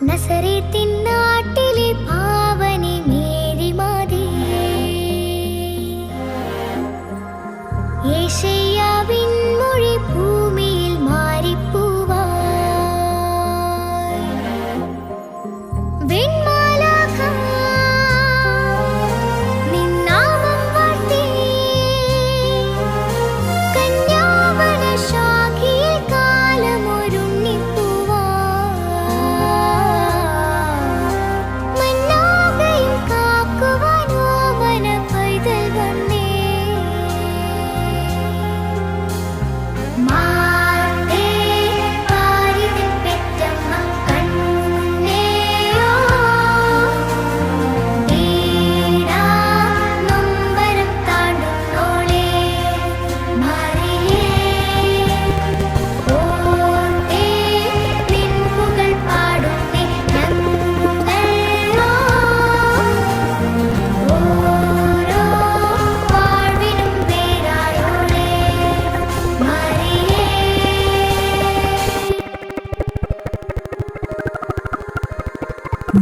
நசரேத்தின் நாட்டிலே பா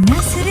那次。